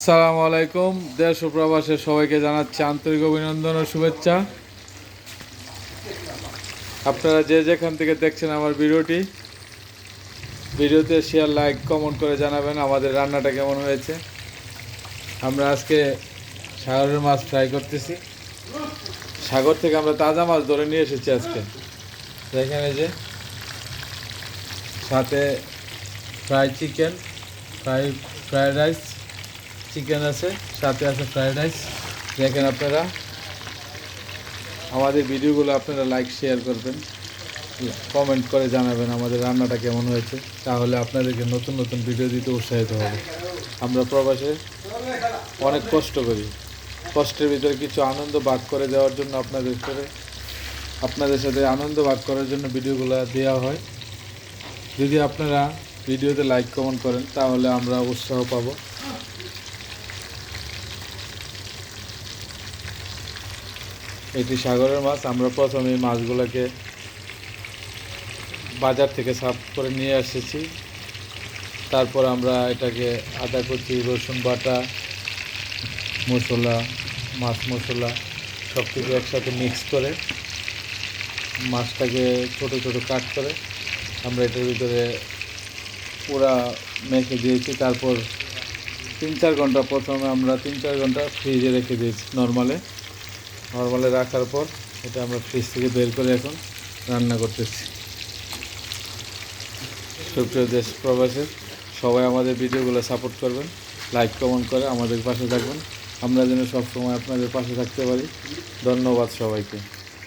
আসসালামু আলাইকুম। দেশ ও প্রবাসের সবাইকে জানাচ্ছি আন্তরিক অভিনন্দন ও শুভেচ্ছা। আপনারা যে যেখান থেকে দেখছেন আমার ভিডিওটি, ভিডিওতে শেয়ার লাইক কমেন্ট করে জানাবেন আমাদের রান্নাটা কেমন হয়েছে। আমরা আজকে সাগরের মাছ ফ্রাই করতেছি। সাগর থেকে আমরা তাজা মাছ ধরে নিয়ে এসেছি আজকে। এই যে, সাথে fry chicken fry fried rice chicken আছে, সাথে আছে ফ্রাইড রাইস দেখেন আপনারা, আমাদের ভিডিওগুলো আপনারা লাইক শেয়ার করবেন কমেন্ট করে জানাবেন আমাদের রান্নাটা কেমন হয়েছে, তাহলে আপনাদেরকে নতুন নতুন ভিডিও দিতে উৎসাহিত হবে। আমরা প্রবাসে অনেক কষ্ট করি। কষ্টের ভিতরে কিছু আনন্দ ভাগ করে দেওয়ার জন্য আপনাদের করে আপনাদের সাথে আনন্দ ভাগ করার জন্য ভিডিওগুলো দেওয়া হয়। যদি আপনারা ভিডিওতে লাইক কমেন্ট করেন, তাহলে আমরা উৎসাহ পাবো। এটি সাগরের মাছ। আমরা প্রথমে মাছগুলোকে বাজার থেকে সাফ করে নিয়ে এসেছি। তারপর আমরা এটাকে আদা কুচি, রসুন বাটা, মশলা, মাছ মশলা সব কিছু একসাথে মিক্স করে মাছটাকে ছোট ছোট কাট করে আমরা এটার ভিতরে পুরা মেখে দিয়েছি। তারপর তিন চার ঘণ্টা প্রথমে আমরা তিন চার ঘণ্টা ফ্রিজে রেখে দিয়েছি নর্মালে নর্মালে রাখার পর এটা আমরা ফ্রিজ থেকে বের করে এখন রান্না করতেছি। সুপ্রিয় দেশ প্রবাসের সবাই আমাদের ভিডিওগুলো সাপোর্ট করবেন, লাইক, কমেন্ট করে আমাদের পাশে থাকবেন। আমরা যেন সবসময় আপনাদের পাশে থাকতে পারি। ধন্যবাদ সবাইকে।